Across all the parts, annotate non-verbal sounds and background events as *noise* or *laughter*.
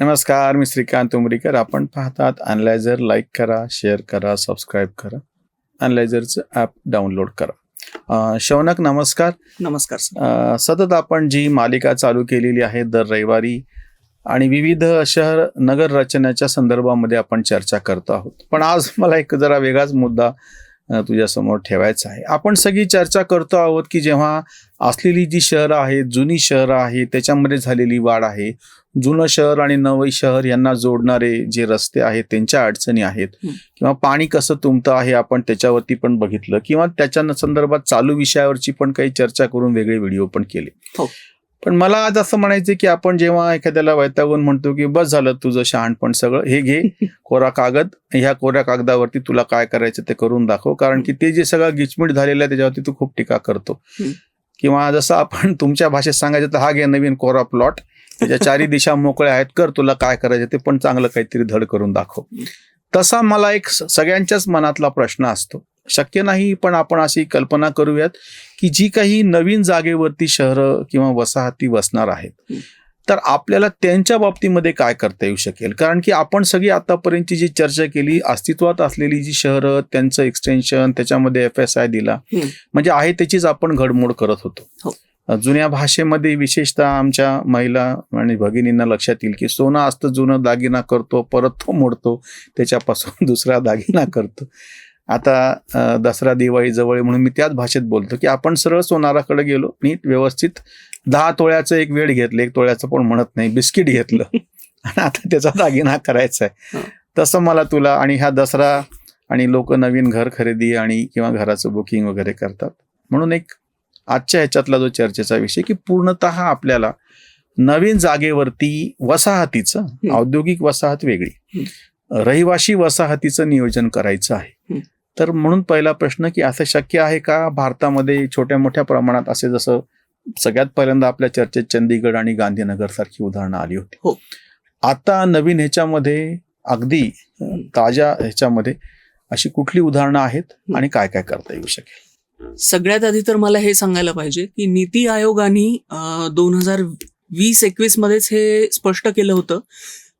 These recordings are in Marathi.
नमस्कार मी श्रीकांत उमरीकर. आपण पाहतात अनलायझर लाईक करा शेअर करा सबस्क्राईब करा. अनलायझरचं ॲप डाउनलोड करा. शौनक नमस्कार. नमस्कार सर सतत आपण जी मालिका चालू केलेली आहे दर रविवारी आणि विविध शहर नगर रचनेच्या संदर्भामध्ये आपण चर्चा करतो आहोत. पण आज मला एक जरा वेगळाच मुद्दा तुझ्यासमोर ठेवायचा आहे. आपण सगळी चर्चा करतो आहोत की जेव्हा असलेली जी शहरं आहेत जुनी शहरं आहेत त्याच्यामध्ये झालेली वाढ आहे जुनं शहर आणि नवं शहर यांना जोडणारे जे रस्ते आहेत त्यांच्या अडचणी आहेत. किंवा पाणी कसं तुंबतं आहे आपण त्याच्यावरती पण बघितलं किंवा त्याच्या संदर्भात चालू विषयावरची पण काही चर्चा करून वेगळे व्हिडिओ पण केले हो. पण मला आज असं म्हणायचं की आपण जेव्हा एखाद्याला वैतागून म्हणतो की बस झालं तुझं शहाणपण सगळं हे घे *laughs* कोरा कागद ह्या कोऱ्या कागदावरती तुला काय करायचं ते करून दाखव कारण की ते जे सगळं गिचमिट झालेलं आहे त्याच्यावरती तू खूप टीका करतो. किंवा जसं आपण तुमच्या भाषेत सांगायचं तर हा घे नवीन कोरा प्लॉट त्याच्या चारी दिशा मोकळ्या आहेत कर तुला काय करायचं ते पण चांगलं काहीतरी धड करून दाखव तसा मला एक सगळ्यांच्याच मनातला प्रश्न असतो शक्य नाही पण आपण अशी कल्पना करूयात की जी काही नवीन जागेवरती शहरं किंवा वसाहती वसणार आहेत. तर आपल्याला त्यांच्या बाबतीमध्ये काय करता येऊ शकेल कारण की आपण सगळी आतापर्यंतची जी चर्चा केली अस्तित्वात असलेली जी शहरं त्यांचं एक्सटेन्शन त्याच्यामध्ये एफ एस आय दिला. म्हणजे आहे त्याचीच आपण घडमोड करत होतो हो. जुन्या भाषेमध्ये विशेषतः आमच्या महिला आणि भगिनींना लक्षात येईल की सोनं असतं जुनं दागिना करतो परत तो मोडतो त्याच्यापासून *laughs* दुसरा दागिना करतो. आता दसरा दिवाळी जवळ म्हणून मी त्याच भाषेत बोलतो की आपण सरळ सोनाराकडे गेलो नीट व्यवस्थित दहा तोळ्याचं एक वेळ घेतलं एक तोळ्याचं पण म्हणत नाही बिस्किट घेतलं. *laughs* आणि आता त्याचा दागिना करायचा आहे. तसं मला तुला आणि हा दसरा आणि लोक नवीन घर खरेदी आणि किंवा घराचं बुकिंग वगैरे करतात म्हणून एक आजच्या ह्याच्यातला जो चर्चेचा विषय की पूर्णतः आपल्याला नवीन जागेवरती वसाहतीचं. औद्योगिक वसाहत वेगळी. रहिवाशी वसाहतीचं नियोजन करायचं आहे. तर म्हणून पहिला प्रश्न की असं शक्य आहे का? भारतामध्ये छोट्या मोठ्या प्रमाणात असे जसं सगळ्यात पहिल्यांदा आपल्या चर्चेत चंदीगड आणि गांधीनगर सारखी उदाहरणं आली होती. हो. आता नवीन ह्याच्यामध्ये अगदी ताज्या ह्याच्यामध्ये अशी कुठली उदाहरणं आहेत आणि काय काय करता येऊ शकेल? सगळ्यात आधी तर मला हे सांगायला पाहिजे की नीती आयोगाने दोन हजार वीस एकवीस मध्येच हे स्पष्ट केलं होतं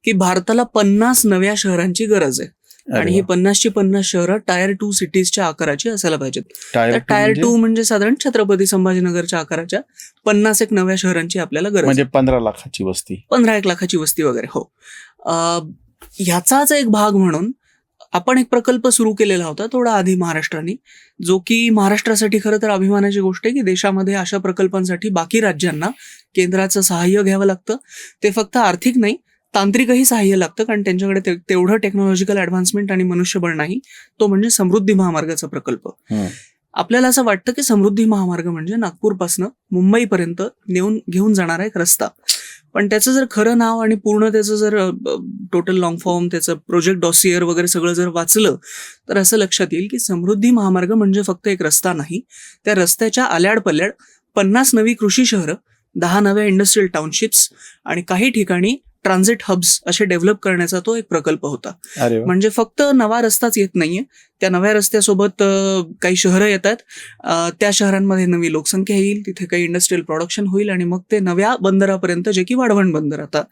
की भारताला पन्नास नव्या शहरांची गरज आहे. आणि ही पन्नासची पन्नास शहरं टायर टू सिटीजच्या आकाराची असायला पाहिजेत. तर टायर टायर म्हणजे- टू म्हणजे साधारण छत्रपती संभाजीनगरच्या आकाराच्या पन्नास एक नव्या शहरांची आपल्याला गरज. म्हणजे पंधरा लाखाची वस्ती. पंधरा एक लाखाची वस्ती वगैरे हो. ह्याचाच एक भाग म्हणून आपण एक प्रकल्प सुरू केलेला होता थोडा आधी महाराष्ट्राने जो की महाराष्ट्रासाठी खरं तर अभिमानाची गोष्ट आहे की देशामध्ये अशा प्रकल्पांसाठी बाकी राज्यांना केंद्राचं सहाय्य घ्यावं लागतं. ते फक्त आर्थिक नाही तांत्रिकही सहाय्य लागतं कारण त्यांच्याकडे ते- तेवढं टेक्नॉलॉजिकल ॲडव्हान्समेंट आणि मनुष्यबळ नाही. तो म्हणजे समृद्धी महामार्गाचा प्रकल्प. आपल्याला असं वाटतं की समृद्धी महामार्ग म्हणजे नागपूरपासनं मुंबईपर्यंत नेऊन घेऊन जाणारा एक रस्ता. पण त्याचं जर खरं नाव आणि पूर्ण त्याचं जर टोटल लॉंग फॉर्म त्याचं प्रोजेक्ट डॉसियर वगैरे सगळं जर वाचलं तर असं लक्षात येईल की समृद्धी महामार्ग म्हणजे फक्त एक रस्ता नाही. त्या रस्त्याच्या आल्याड पल्याड पन्नास नवी कृषी शहरं दहा नव्या इंडस्ट्रियल टाउनशिप्स आणि काही ठिकाणी ट्रान्झिट हब्स असे डेव्हलप करण्याचा तो एक प्रकल्प होता. म्हणजे फक्त नवा रस्ताच येत नाहीये. त्या नव्या रस्त्यासोबत काही शहरं येतात. त्या शहरांमध्ये नवी लोकसंख्या येईल तिथे काही इंडस्ट्रियल प्रोडक्शन होईल आणि मग ते नव्या बंदरापर्यंत जे की वाढवण बंदर आता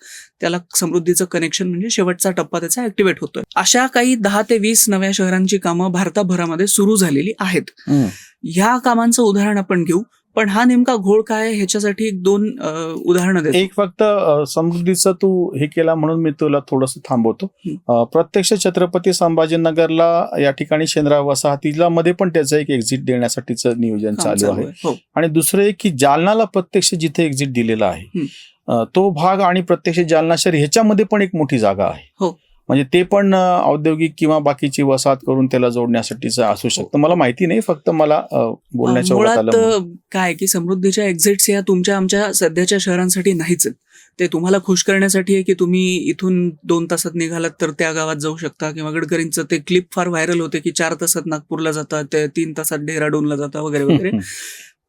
त्याला समृद्धीचं कनेक्शन म्हणजे शेवटचा टप्पा त्याचा ऍक्टिव्हेट होतोय. अशा काही दहा ते वीस नव्या शहरांची कामं भारताभरामध्ये सुरू झालेली आहेत. ह्या कामांचं उदाहरण आपण घेऊ. पण हा नेमका घोळ काय आहे ह्याच्यासाठी एक दोन उदाहरणं देतो. एक फक्त समृद्धीचं तू हे केला म्हणून मी तुला थोडस थांबवतो. प्रत्यक्ष छत्रपती संभाजीनगरला या ठिकाणी शेंद्रा वसाहतीला मध्ये पण त्याचं एक एक्झिट देण्यासाठीचं नियोजन चालू आहे. हो. आणि दुसरं एक की जालनाला प्रत्यक्ष जिथे एक्झिट दिलेला आहे तो भाग आणि प्रत्यक्ष जालना शहर ह्याच्यामध्ये पण एक मोठी जागा आहे. हो. म्हणजे ते पण औद्योगिक किंवा बाकीची वसाहत करून त्याला जोडण्यासाठीचं असू शकतं. मला माहिती नाही फक्त मला बोलण्याच्या काय की समृद्धीच्या एक्झिट्स या तुमच्या आमच्या सध्याच्या शहरांसाठी नाहीच ते तुम्हाला खुश करण्यासाठी आहे की तुम्ही इथून दोन तासात निघालात तर त्या गावात जाऊ शकता किंवा गडकरींचं ते क्लिप फार व्हायरल होते की चार तासात नागपूरला जातात ते तीन तासात डेहराडूनला जातात वगैरे वगैरे.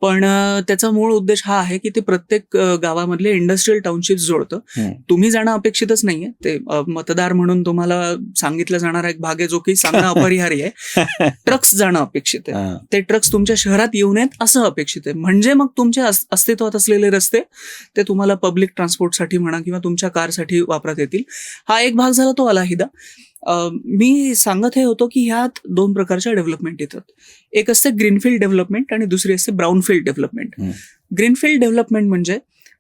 पण त्याचा मूळ उद्देश हा आहे की ते प्रत्येक गावामधले इंडस्ट्रियल टाउनशिप जोडतं. तुम्ही जाणं अपेक्षितच नाहीये. ते मतदार म्हणून तुम्हाला सांगितलं जाणारा एक भाग आहे जो की सांगणं *laughs* अपरिहार्य आहे. ट्रक्स जाणं अपेक्षित आहे. ते ट्रक्स तुमच्या शहरात येऊ नयेत असं अपेक्षित आहे. म्हणजे मग तुमच्या अस- अस्तित्वात असलेले रस्ते ते तुम्हाला पब्लिक ट्रान्सपोर्टसाठी म्हणा किंवा तुमच्या कारसाठी वापरात येतील. हा एक भाग झाला तो अलाहिदा. मी सांगत हे होतो की ह्यात दोन प्रकारच्या डेव्हलपमेंट येतात. एक असते ग्रीनफील्ड डेव्हलपमेंट आणि दुसरी असते ब्राऊनफील्ड डेव्हलपमेंट. ग्रीनफील्ड डेव्हलपमेंट म्हणजे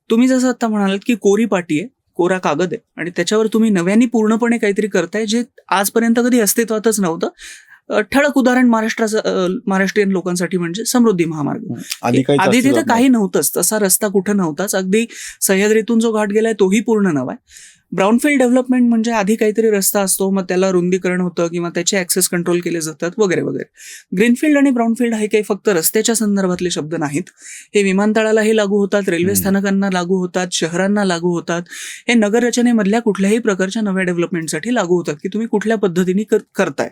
तुम्ही जसं आता म्हणालात की कोरी पाटी आहे कोरा कागद आहे आणि त्याच्यावर तुम्ही नव्याने पूर्णपणे काहीतरी करताय जे आजपर्यंत कधी अस्तित्वातच नव्हतं. ठळक उदाहरण महाराष्ट्राचं महाराष्ट्रीयन लोकांसाठी म्हणजे समृद्धी महामार्ग. आधी तिथे काही नव्हतंच. तसा रस्ता कुठं नव्हताच. अगदी सह्याद्रीतून जो घाट गेलाय तोही पूर्ण नवा आहे. ब्राऊनफील्ड डेव्हलपमेंट म्हणजे आधी काहीतरी रस्ता असतो मग त्याला रुंदीकरण होतं किंवा त्याचे ऍक्सेस कंट्रोल केले जातात वगैरे वगैरे. ग्रीनफील्ड आणि ब्राऊनफील्ड हे काही फक्त रस्त्याच्या संदर्भातले शब्द नाहीत. हे विमानतळालाही लागू होतात रेल्वे. स्थानकांना लागू होतात शहरांना लागू होतात. हे नगररचनेमधल्या कुठल्याही प्रकारच्या नव्या डेव्हलपमेंटसाठी लागू होतात की तुम्ही कुठल्या पद्धतीने कर- करताय.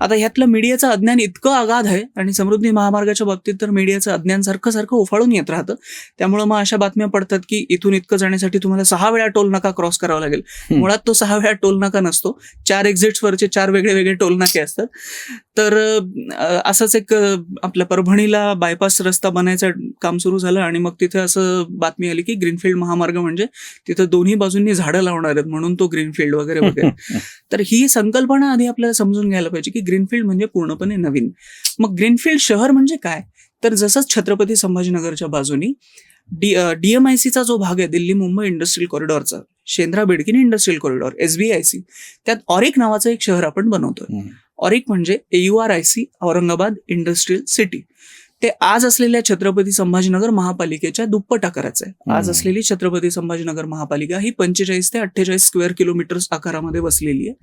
आता ह्यातलं मीडियाचं अज्ञान इतकं अगाध आहे आणि समृद्धी महामार्गाच्या बाबतीत तर मीडियाचं अज्ञान सारखं सारखं उफाळून येत राहतं. त्यामुळे मग अशा बातम्या पडतात की इथून इतकं जाण्यासाठी तुम्हाला सहा वेळा टोल नाका क्रॉस करावा लागेल. मुळात तो सहा वेळा टोल नाका नसतो. चार एक्झिट्स वरचे चार वेगळे वेगळे टोल नाके असतात. तर असंच एक आपल्या परभणीला बायपास रस्ता बनायचं काम सुरू झालं आणि मग तिथे असं बातमी आली की ग्रीनफील्ड महामार्ग म्हणजे तिथं दोन्ही बाजूंनी झाडं लावणार आहेत म्हणून तो ग्रीनफील्ड वगैरे वगैरे. *laughs* तर ही संकल्पना आधी आपल्याला समजून घ्यायला पाहिजे की ग्रीनफील्ड म्हणजे पूर्णपणे नवीन. मग ग्रीनफील्ड शहर म्हणजे काय? तर जसंच छत्रपती संभाजीनगरच्या बाजूनी डी डीएमआयसीचा जो भाग आहे Delhi Mumbai industrial कॉरिडॉरचा Shendra Bidkin industrial corridor SBIC त्यात ऑरिक नावाचं एक शहर आपण बनवतोय. ऑरिक म्हणजे U R I C Aurangabad industrial city. ते आज असलेल्या छत्रपती संभाजीनगर महापालिकेच्या दुप्पट आकाराचं आहे आज. असलेली छत्रपती संभाजीनगर महापालिका ही पंचेचाळीस ते अठ्ठेचाळीस स्क्वेअर किलोमीटर्स आकारामध्ये वसलेली आहे.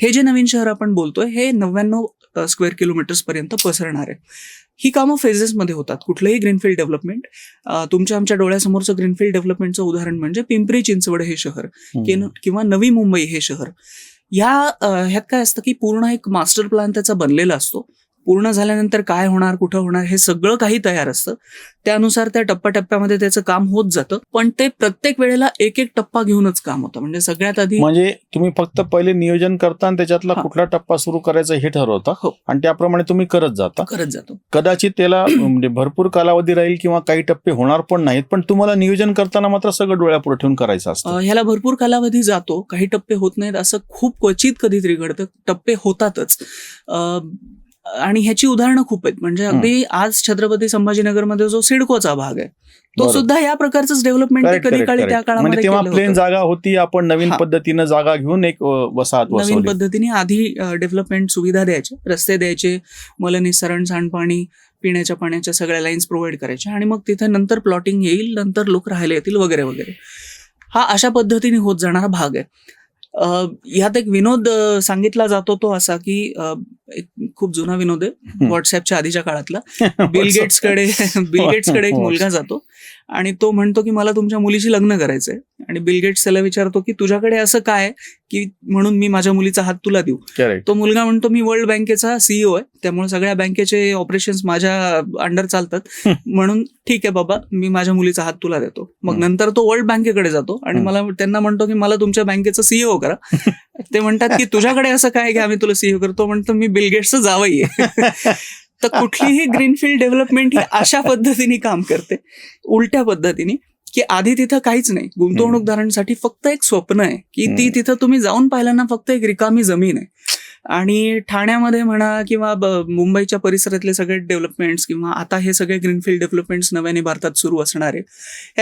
हे जे नवीन शहर आपण बोलतोय हे नव्याण्णव स्क्वेअर किलोमीटर्स पर्यंत पसरणार आहे. ही कामं फेजेसमध्ये होतात. कुठलंही ग्रीनफील्ड डेव्हलपमेंट तुमच्या आमच्या डोळ्यासमोरचं ग्रीनफील्ड डेव्हलपमेंटचं उदाहरण म्हणजे पिंपरी चिंचवड हे शहर किंवा नवी मुंबई हे शहर. या अ, ह्यात काय असतं की पूर्ण एक मास्टर प्लॅन त्याचा बनलेला असतो. पूर्ण झाल्यानंतर काय होणार कुठं होणार हे सगळं काही तयार असतं. त्यानुसार त्या टप्प्याटप्प्यामध्ये त्याचं काम होत जातं. पण ते प्रत्येक वेळेला एक एक टप्पा घेऊनच काम होतं. म्हणजे सगळ्यात आधी म्हणजे तुम्ही फक्त पहिले नियोजन करता आणि त्याच्यातला. कुठला टप्पा सुरू करायचा हे ठरवता. हो. आणि त्याप्रमाणे तुम्ही करत जाता. करत जातो. कदाचित त्याला *clears throat* म्हणजे भरपूर कालावधी राहील किंवा काही टप्पे होणार पण नाहीत पण तुम्हाला नियोजन करताना मात्र सगळं डोळ्यापुढे ठेवून करायचं असतं. ह्याला भरपूर कालावधी जातो. काही टप्पे होत नाहीत. असं खूप क्वचित कधीतरी घडतं. टप्पे होतातच. आणि ह्याची उदाहरणं खूप आहेत म्हणजे अगदी आज छत्रपती संभाजीनगरमध्ये जो सिडकोचा भाग आहे तो. सुद्धा या प्रकारचंच डेव्हलपमेंट कधी काळी त्या correct. म्हणजे काळामध्ये तेव्हा प्लेन. जागा होती आपण नवीन. पद्धतीनं जागा घेऊन एक वसाहत नवीन पद्धतीने आधी डेव्हलपमेंट सुविधा द्यायचे रस्ते द्यायचे मलनिसरण सांडपाणी पिण्याच्या पाण्याच्या सगळ्या लाईन्स प्रोव्हाइड करायच्या आणि मग तिथे नंतर प्लॉटिंग येईल नंतर लोक राहायला येतील वगैरे वगैरे हा अशा पद्धतीने होत जाणारा भाग आहे अ, ह्यात एक विनोद सांगितला जातो तो असा की एक खूप जुना विनोद आहे. व्हॉट्सअपच्या आधीच्या काळातला. बिल गेट्सकडे बिल गेट्सकडे एक मुलगा जातो. आणि तो म्हणतो की मला तुमच्या मुलीशी लग्न करायचंय. आणि बिल गेट्स त्याला विचारतो की तुझ्याकडे असं काय की म्हणून मी माझ्या मुलीचा हात तुला देऊ? तो मुलगा म्हणतो मी वर्ल्ड बँकेचा सीईओ आहे. त्यामुळे सगळ्या बँकेचे ऑपरेशन्स माझ्या अंडर चालतात. म्हणून ठीक आहे बाबा मी माझ्या मुलीचा हात तुला देतो. मग. नंतर तो वर्ल्ड बँकेकडे जातो आणि. मला त्यांना म्हणतो की मला तुमच्या बँकेचं सीईओ करा. *laughs* ते म्हणतात की तुझ्याकडे असं काय की आम्ही तुला सीईओ करतो म्हणतो मी बिल गेट्सचं जावई आहे. तर कुठलीही ग्रीनफील्ड डेव्हलपमेंट ही अशा पद्धतीने काम करते उलट्या पद्धतीने की आधी तिथं काहीच नाही. गुंतवणूकदारांसाठी फक्त एक स्वप्न आहे की ती. तिथं तुम्ही जाऊन पाहिलं ना फक्त एक रिकामी जमीन आहे. आणि ठाण्यामध्ये म्हणा किंवा मुंबईच्या परिसरातले सगळे डेव्हलपमेंट्स किंवा आता हे सगळे ग्रीनफील्ड डेव्हलपमेंट्स नव्याने भारतात सुरू असणार आहे.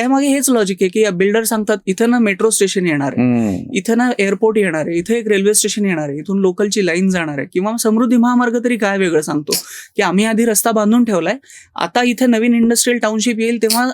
यामागे हेच लॉजिक आहे की बिल्डर सांगतात इथं ना मेट्रो स्टेशन येणार आहे. इथं ना एअरपोर्ट येणार आहे. इथे एक रेल्वे स्टेशन येणार आहे. इथून लोकलची लाईन जाणार आहे. किंवा समृद्धी महामार्ग तरी काय वेगळं सांगतो? की आम्ही आधी रस्ता बांधून ठेवलाय. आता इथे नवीन इंडस्ट्रियल टाउनशिप येईल तेव्हा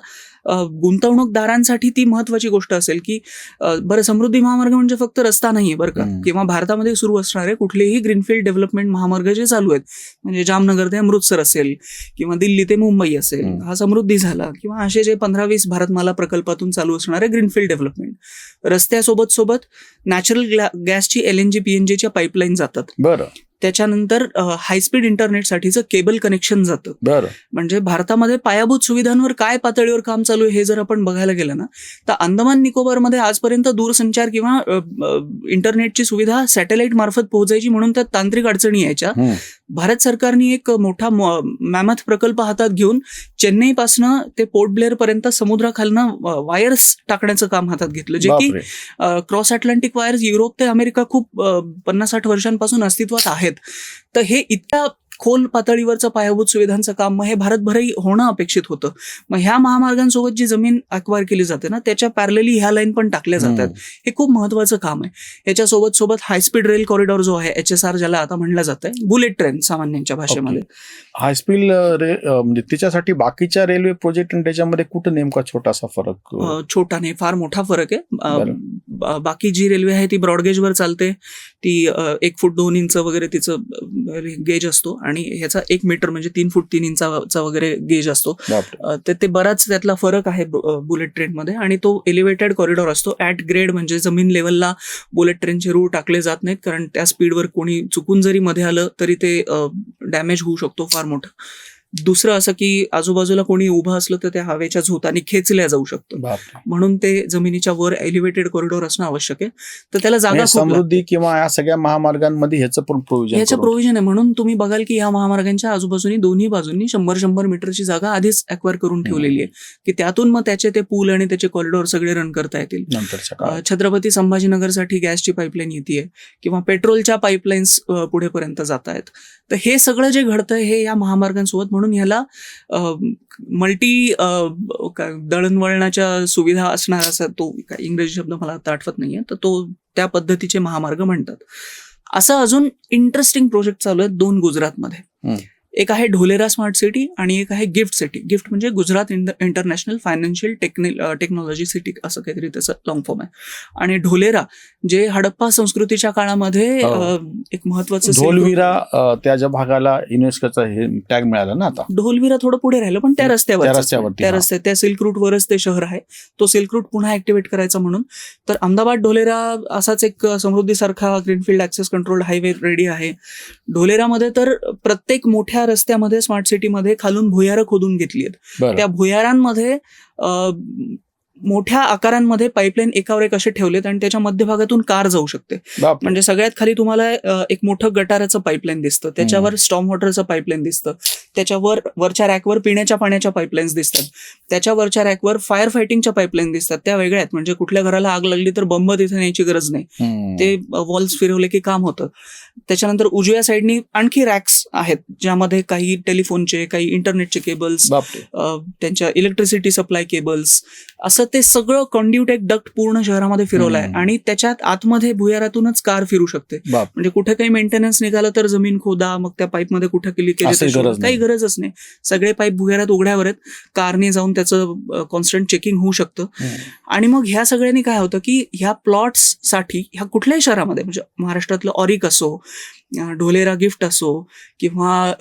गुंतवणूकदारांसाठी ती महत्वाची गोष्ट असेल की बरं समृद्धी महामार्ग म्हणजे फक्त रस्ता नाहीये बरं का. किंवा भारतामध्ये सुरू असणारे कुठलेही ग्रीनफील्ड डेव्हलपमेंट महामार्ग जे चालू आहेत म्हणजे जामनगर ते अमृतसर असेल किंवा दिल्ली ते मुंबई असेल. हा समृद्धी झाला किंवा असे जे पंधरा वीस भारतमाला प्रकल्पातून चालू असणारे ग्रीनफील्ड डेव्हलपमेंट रस्त्यासोबत सोबत नॅचरल गॅसची L N G P N जीच्या पाईपलाईन जातात बरं त्याच्यानंतर हायस्पीड इंटरनेटसाठीचं केबल कनेक्शन जातं. म्हणजे भारतामध्ये पायाभूत सुविधांवर काय पातळीवर काम चालू आहे हे जर आपण बघायला गेलं ना तर अंदमान निकोबारमध्ये आजपर्यंत दूरसंचार किंवा इंटरनेटची सुविधा सॅटेलाइट मार्फत पोहोचायची म्हणून त्यात तांत्रिक अडचणी यायच्या. भारत सरकारने एक मोठा मॅमथ प्रकल्प हातात घेऊन चेन्नईपासनं ते पोर्ट ब्लेअर पर्यंत समुद्राखालनं वायर्स टाकण्याचं काम हातात घेतलं जे की क्रॉस अटलांटिक वायर्स युरोप ते अमेरिका खूप पन्नास साठ वर्षांपासून अस्तित्वात आहेत. तर हे इतक्या खोल पातळीवरचं पायाभूत सुविधांचं काम मग हे भारतभरही होणं अपेक्षित होतं. मग ह्या महामार्गांसोबत जी जमीन अक्वायर केली जाते ना त्याच्या पॅरलेली ह्या लाईन पण टाकल्या जातात. हे खूप महत्वाचं काम आहे. याच्यासोबत सोबत हायस्पीड रेल कॉरिडॉर जो आहे एच एस आर ज्याला आता म्हणलं जात आहे बुलेट ट्रेन सामान्यांच्या भाषेमध्ये. हायस्पीड रे म्हणजे त्याच्यासाठी बाकीच्या रेल्वे प्रोजेक्ट आणि त्याच्यामध्ये कुठं नेमका छोटासा फरक छोटा नाही फार मोठा फरक आहे. बाकी जी रेल्वे आहे ती ब्रॉडगेजवर चालते. ती एक फूट दोन इंच वगैरे तिचं गेज असतो. आणि ह्याचा एक मीटर म्हणजे तीन फूट तीन इंचाचा वगैरे गेज असतो. अ, ते ते बराच त्यातला फरक आहे बुलेट ट्रेनमध्ये आणि तो एलिव्हेटेड कॉरिडॉर असतो. ॲट ग्रेड म्हणजे जमीन लेवलला बुलेट ट्रेनचे रूळ टाकले जात नाहीत कारण त्या स्पीडवर कोणी चुकून जरी मध्ये आलं तरी ते डॅमेज होऊ शकतो फार मोठं. दुसरं असं की आजूबाजूला कोणी उभं असलं तर त्या हवेच्या झोताने खेचल्या जाऊ शकतं. म्हणून ते जमिनीच्या वर एलिव्हेटेड कॉरिडॉर असणं आवश्यक आहे. तर त्याला जागा म्हणजे. समृद्धी किंवा या सगळ्या महामार्गांमध्ये ह्याचं पण प्रोव्हिजन याचं प्रोव्हिजन आहे. म्हणून तुम्ही बघाल की या महामार्गांच्या आजूबाजूनी दोन्ही बाजूंनी शंभर शंभर मीटरची जागा आधीच अक्वायर करून ठेवलेली आहे. की त्यातून मग त्याचे ते पूल आणि त्याचे कॉरिडॉर सगळे रन करता येतील. छत्रपती संभाजीनगरसाठी गॅसची पाईपलाईन येते किंवा पेट्रोलच्या पाईपलाईन्स पुढेपर्यंत जात आहेत तर हे सगळं जे घडतंय हे या महामार्गांसोबत म्हणून म्हणून ह्याला मल्टी दळणवळणाच्या सुविधा असणार असा तो काय इंग्रजी शब्द मला आता आठवत नाहीये तर तो त्या पद्धतीचे महामार्ग म्हणतात. असं अजून इंटरेस्टिंग प्रोजेक्ट चालू आहेत दोन गुजरातमध्ये. एक आहे ढोलेरा स्मार्ट सिटी आणि एक आहे गिफ्ट सिटी. गिफ्ट म्हणजे Gujarat international financial techni technology city असं काहीतरी त्याचं लॉंग फॉर्म आहे. आणि ढोलेरा जे हडप्पा संस्कृतीच्या काळामध्ये हो. एक महत्वाचं ढोलवीरा त्या ज्या भागाला युनेस्कोचा हे टॅग मिळाला ना आता. ढोलविरा थोडं पुढे राहिलं पण त्या रस्त्यावर त्या रस्त्यावरती, त्या. रस्त्यात त्या सिल्क रूटवरच ते शहर आहे. तो सिल्क रूट पुन्हा ऍक्टिव्हेट करायचा म्हणून. तर अहमदाबाद ढोलेरा असाच एक समृद्धीसारखा greenfield access control highway ready आहे. ढोलेरामध्ये तर प्रत्येक मोठ्या रस्त्यामध्ये स्मार्ट सिटीमध्ये खालून भुयारं खोदून घेतली आहेत. त्या भुयारांमध्ये मोठ्या आकारांमध्ये पाईपलाईन एकावर एक असे ठेवलेत आणि त्याच्या मध्यभागातून कार जाऊ शकते. म्हणजे सगळ्यात खाली तुम्हाला एक मोठं गटाराचं पाईपलाईन दिसतं. त्याच्यावर स्टॉम वॉटरचं पाईपलाईन दिसतं. त्याच्यावर वरच्या रॅकवर पिण्याच्या पाण्याच्या पाईपलाईन्स दिसतात. त्याच्या वरच्या रॅकवर फायर फायटिंगच्या पाईपलाईन दिसतात. त्या वेगळ्या आहेत. म्हणजे कुठल्या घराला आग लागली तर बंब तिथे न्यायची गरज नाही. ते वॉल्स फिरवले की काम होतं. त्याच्यानंतर उजव्या साईडनी आणखी रॅक्स आहेत ज्यामध्ये काही टेलिफोनचे काही इंटरनेटचे केबल्स त्यांच्या इलेक्ट्रिसिटी सप्लाय केबल्स असं ते सगळं कॉन्ड्युटेक डक्ट पूर्ण शहरामध्ये फिरवलं आहे. आणि त्याच्यात आतमध्ये भुयारातूनच कार फिरू शकते. म्हणजे कुठे काही मेंटेनन्स निघालं तर जमीन खोदा मग त्या पाईपमध्ये कुठे केली काही. गरजच नाही सगळे पाईप भुयारात उघड्यावर आहेत. कारने जाऊन त्याचं कॉन्स्टंट चेकिंग होऊ शकतं. आणि मग ह्या सगळ्यांनी काय होतं की ह्या प्लॉट्ससाठी ह्या कुठल्याही शहरामध्ये म्हणजे महाराष्ट्रातलं ऑरिक असो ढोलेरा गिफ्ट असो किंवा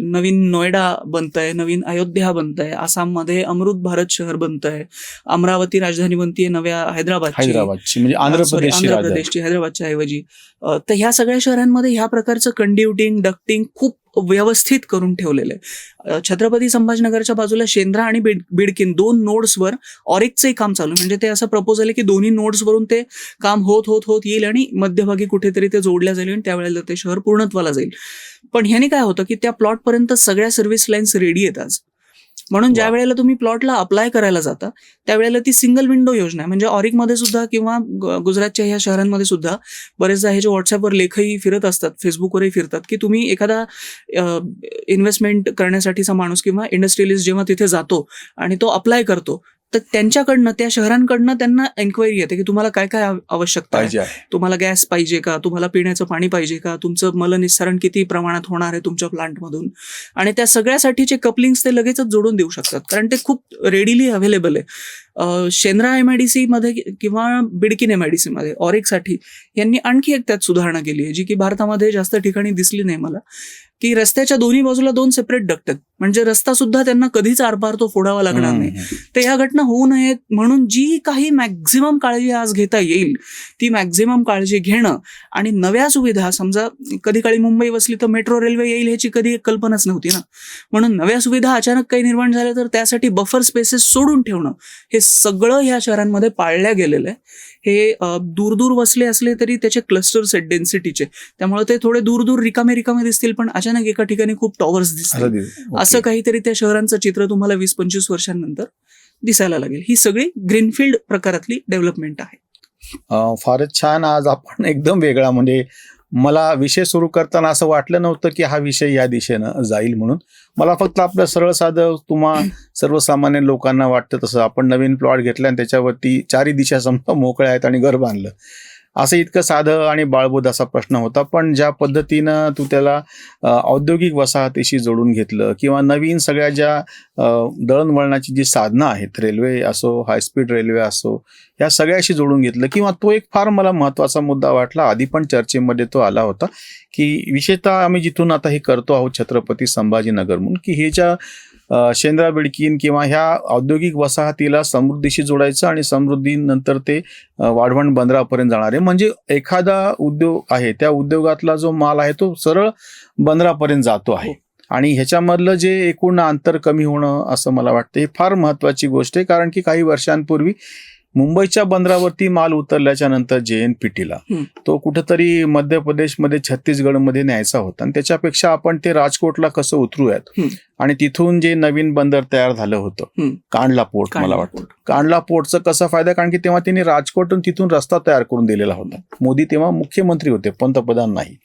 नवीन नोएडा बनतंय नवीन अयोध्या बनतंय आसाममध्ये अमृत भारत शहर बनतंय अमरावती राजधानी बनतीये नव्या हैदराबादची. म्हणजे आंध्र प्रदेशची हैदराबादच्या ऐवजी. तर ह्या सगळ्या शहरांमध्ये ह्या प्रकारचं कंड्युटिंग डक्टिंग खूप व्यवस्थित करून ठेवलेलं. आहे छत्रपती संभाजीनगरच्या बाजूला शेंद्रा आणि बिड बिडकिन दोन नोड्सवर ऑरिकचंही काम चालू म्हणजे ते असं प्रपोज आहे की दोन्ही नोड्सवरून ते काम होत होत होत येईल आणि मध्यभागी कुठेतरी ते जोडल्या जाईल आणि त्यावेळेला ते शहर पूर्णत्वाला जाईल. पण ह्याने काय होतं की त्या प्लॉटपर्यंत सगळ्या सर्व्हिस लाईन्स रेडी येतात म्हणून ज्या. वेळेला तुम्ही प्लॉटला अप्लाय करायला जाता त्यावेळेला ती सिंगल विंडो योजना म्हणजे ऑरिकमध्ये सुद्धा किंवा गुजरातच्या ह्या शहरांमध्ये सुद्धा बरेचदा हे जे व्हॉट्सअपवर लेखही फिरत असतात फेसबुकवरही फिरतात की तुम्ही एखादा इन्व्हेस्टमेंट करण्यासाठीचा माणूस किंवा इंडस्ट्रियलिस्ट जेव्हा तिथे जातो आणि तो अप्लाय करतो तर त्यांच्याकडनं त्या शहरांकडनं त्यांना एन्क्वायरी येते की तुम्हाला काय काय आव- आवश्यकता आहे? तुम्हाला गॅस पाहिजे का? तुम्हाला पिण्याचं पाणी पाहिजे का? तुमचं मलनिस्सारण किती प्रमाणात होणार आहे तुमच्या प्लांटमधून आणि त्या सगळ्यासाठीचे कपलिंग्स ते लगेचच जोडून देऊ शकतात. कारण ते खूप रेडिली अवेलेबल आहे. Shendra M I D C मध्ये किंवा Bidkin M I D C मध्ये ऑरिकसाठी यांनी आणखी एक त्यात सुधारणा केली आहे जी की भारतामध्ये जास्त ठिकाणी दिसली नाही मला की रस्त्याच्या दोन्ही बाजूला दोन सेपरेट डक्ट आहेत. म्हणजे रस्ता सुद्धा त्यांना कधीच आरपार तो फोडावा लागणार नाही. तर ह्या घटना होऊ नयेत म्हणून जी काही मॅक्झिमम काळजी आज घेता येईल ती मॅक्झिमम काळजी घेणं आणि नव्या सुविधा समजा कधी काळी मुंबई वसली तर मेट्रो रेल्वे येईल ह्याची कधी कल्पनाच नव्हती ना. म्हणून नव्या सुविधा अचानक काही निर्माण झाल्या तर त्यासाठी बफर स्पेसेस सोडून ठेवणं हे सगळं ह्या शहरांमध्ये पाळल्या गेलेलं आहे. हे दूर दूर वसले असले तरी त्याचे क्लस्टर्स आहेत डेन्सिटीचे त्यामुळे ते थोडे दूर दूर रिकामे रिकामे दिसतील पण अचानक एका ठिकाणी खूप टॉवर्स दिसतील. असं काहीतरी त्या शहरांचं चित्र तुम्हाला वीस पंचवीस वर्षांनंतर दिसायला लागेल. ही सगळी ग्रीनफील्ड प्रकारातली डेव्हलपमेंट आहे. फारच छान. आज आपण एकदम वेगळा म्हणजे मला विषय सुरू करताना असं वाटलं नव्हतं की हा विषय या दिशेनं जाईल म्हणून. मला फक्त आपलं सरळ साधं तुम्हा सर्वसामान्य लोकांना वाटतं तसं. आपण नवीन प्लॉट घेतला आणि त्याच्यावरती चारही दिशा समजा मोकळ्या आहेत आणि घर बांधलं. असं इतकं साधं आणि बाळबोध असा प्रश्न होता पण ज्या पद्धतीनं तू त्याला औद्योगिक वसाहतीशी जोडून घेतलं किंवा नवीन सगळ्या ज्या दळणवळणाची जी साधनं आहेत रेल्वे असो हायस्पीड रेल्वे असो या सगळ्याशी जोडून घेतलं किंवा तो एक फार मला महत्त्वाचा मुद्दा वाटला आधी पण चर्चेमध्ये तो आला होता की विशेषतः आम्ही जिथून आता हे करतो आहोत छत्रपती संभाजीनगर म्हणून की हे ज्या शेंद्रा बिडकीन किंवा ह्या औद्योगिक वसाहतीला समृद्धीशी जोडायचं आणि समृद्धीनंतर ते वाढवण बंदरापर्यंत जाणार आहे. म्हणजे एखादा उद्योग आहे त्या उद्योगातला जो माल आहे तो सरळ बंदरापर्यंत जातो आहे. आणि ह्याच्यामधलं जे एकूण अंतर कमी होणं असं मला वाटतं हे फार महत्वाची गोष्ट आहे. कारण की काही वर्षांपूर्वी मुंबईच्या बंदरावरती माल उतरल्याच्या नंतर जे एन पी टीला. तो कुठंतरी मध्य प्रदेशमध्ये छत्तीसगडमध्ये न्यायचा होता आणि त्याच्यापेक्षा आपण ते राजकोटला कसं उतरूयात. आणि तिथून जे नवीन बंदर तयार झालं होतं. कांडला पोर्ट मला वाटतं. कांडला पोर्टचा कसा फायदा कारण की तेव्हा त्यांनी राजकोटून तिथून रस्ता तयार करून दिलेला होता मोदी तेव्हा मुख्यमंत्री होते पंतप्रधान नाही.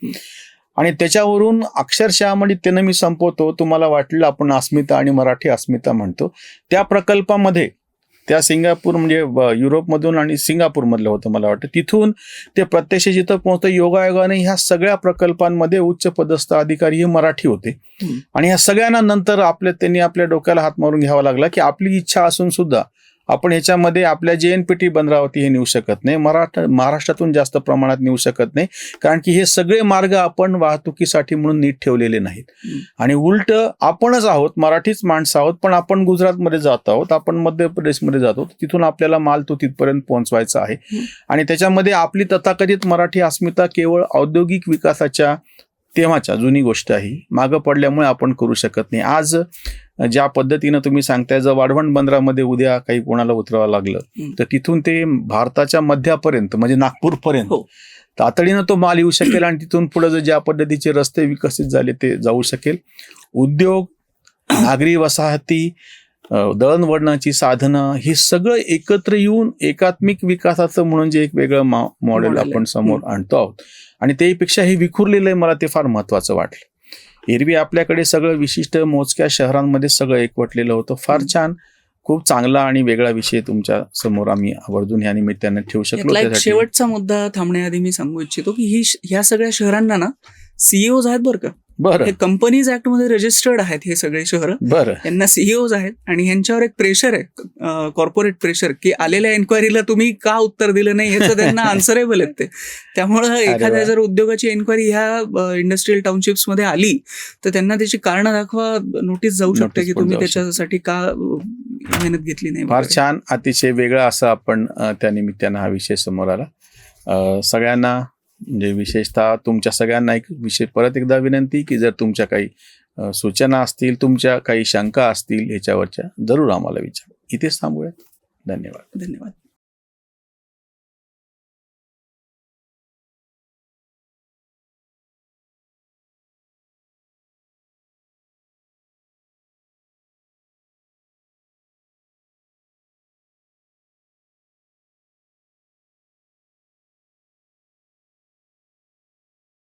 आणि त्याच्यावरून अक्षरशः म्हणजे त्यानं मी संपवतो तुम्हाला वाटलं आपण अस्मिता आणि मराठी अस्मिता म्हणतो त्या प्रकल्पामध्ये त्या सिंगापूर म्हणजे युरोपमधून आणि सिंगापूरमधलं होतं मला वाटतं तिथून ते प्रत्यक्ष जिथं पोहोचतं योगायोगाने ह्या सगळ्या प्रकल्पांमध्ये उच्च पदस्थ अधिकारी हे मराठी होते. आणि ह्या सगळ्यांना नंतर आपल्या त्यांनी आपल्या डोक्याला हात मारून घ्यावा लागला की आपली इच्छा असून सुद्धा आपण ह्याच्यामध्ये आपल्या जे एन पी टी बंदरावरती हे नेऊ शकत नाही मराठा महाराष्ट्रातून जास्त प्रमाणात नेऊ शकत नाही कारण की हे सगळे मार्ग आपण वाहतुकीसाठी म्हणून नीट ठेवलेले नाहीत. आणि उलट आपणच आहोत मराठीच माणसं आहोत पण आपण गुजरातमध्ये जात आहोत आपण मध्य प्रदेशमध्ये जातो तिथून आपल्याला माल तो तिथपर्यंत पोहोचवायचा आहे. आणि त्याच्यामध्ये आपली तथाकथित मराठी अस्मिता केवळ औद्योगिक विकासाच्या तेव्हाच्या जुनी गोष्ट आहे मागं पडल्यामुळे आपण करू शकत नाही आज ज्या पद्धतीनं तुम्ही सांगताय जर वाढवण बंदरामध्ये उद्या काही कोणाला उतरावं लागलं. तर तिथून ते भारताच्या मध्यापर्यंत म्हणजे नागपूरपर्यंत हो. तातडीनं तो माल येऊ शकेल आणि तिथून पुढे जर ज्या पद्धतीचे रस्ते विकसित झाले ते जाऊ शकेल उद्योग नागरी वसाहती दळणवळणाची साधनं हे सगळं एकत्र येऊन एकात्मिक विकासाचं म्हणून जे एक वेगळं मॉडेल. आपण समोर आणतो आहोत आणि त्यापेक्षा हे विखुरलेलं आहे मला ते फार महत्वाचं वाटलं. एरवी आपल्याकडे सगळं विशिष्ट मोजक्या शहरांमध्ये सगळं एकवटलेलं होतं. फार. छान. खूप चांगला आणि वेगळा विषय तुमच्यासमोर आम्ही आवर्जून या निमित्तानं ठेवू त्यासाठी शेवटचा मुद्दा थांबण्याआधी मी सांगू इच्छितो की ही ह्या सगळ्या शहरांना ना सीईओज आहेत बरं का बरं हे कंपनीज ऍक्टमध्ये रजिस्टर्ड आहेत हे सगळे शहर बरं यांना सीईओज आहेत आणि यांच्यावर एक प्रेशर आहे कॉर्पोरेट प्रेशर की आलेल्या एन्क्वायरीला तुम्ही का उत्तर दिलं नाही याचं त्यांना *laughs* आन्सरेबल आहेत ते त्यामुळं एखाद्या. जर उद्योगाची एन्क्वायरी ह्या इंडस्ट्रीयल टाउनशिप्समध्ये आली तर त्यांना त्याची कारण दाखवा नोटीस जाऊ शकते की तुम्ही. त्याच्यासाठी का मेहनत घेतली नाही फार. छान अतिशय वेगळा असा आपण त्या निमित्तानं हा विषय समोर आला सगळ्यांना म्हणजे विशेषतः तुमच्या सगळ्यांना एक विशेष परत एकदा विनंती की जर तुमच्या काही सूचना असतील तुमच्या काही शंका असतील याच्यावरच्या जरूर आम्हाला विचार. इथेच थांबूया धन्यवाद. धन्यवाद.